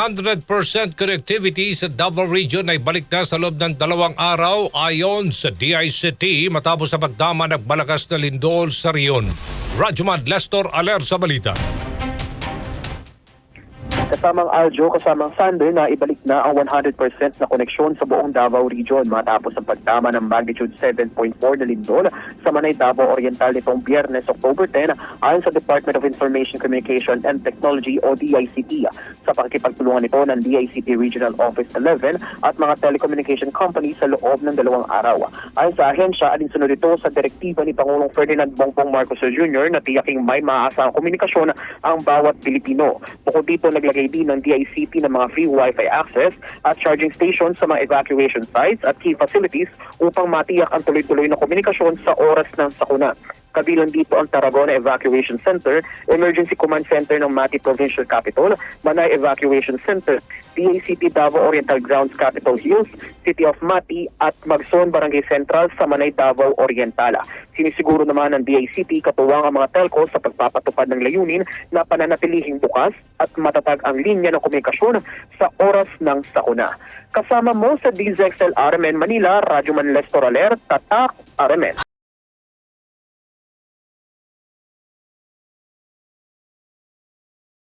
100% connectivity sa Davao Region ay balik na sa loob ng dalawang araw ayon sa DICT matapos na pagdama ng malakas na lindol sa riyon. Rajuman Lester Aler sa balita. Kasamang Aljo, kasamang Sander na ibalik na ang 100% na koneksyon sa buong Davao Region matapos ang pagtama ng magnitude 7.4 na lindol sa Manay Davao Oriental nitong Biyernes, October 10 ayon sa Department of Information Communication and Technology o DICT sa pakikipagtulungan nito ng DICT Regional Office 11 at mga telecommunication companies sa loob ng dalawang araw. Ayon sa ahensya, alinsunod ito sa direktiba ni Pangulong Ferdinand Bongbong Marcos Jr. na tiyaking may maaasahang komunikasyon ang bawat Pilipino. Bukod dito, naglagay din ng DICT ng mga free Wi-Fi access at charging stations sa mga evacuation sites at key facilities upang matiyak ang tuloy-tuloy na komunikasyon sa oras ng sakuna. Kabilang dito ang Tarragona Evacuation Center, Emergency Command Center ng Mati Provincial Capital, Manay Evacuation Center, DACT Davao Oriental Grounds Capitol Hills, City of Mati at Magson Barangay Central sa Manay Davao Oriental. Sinisiguro naman ng DACT katuwang ang mga telco sa pagpapatupad ng layunin na pananatilihing bukas at matatag ang linya ng komunikasyon sa oras ng sakuna. Kasama mo sa DZXL RMN Manila, Radyo Manlestor Aler, Tatak RMN.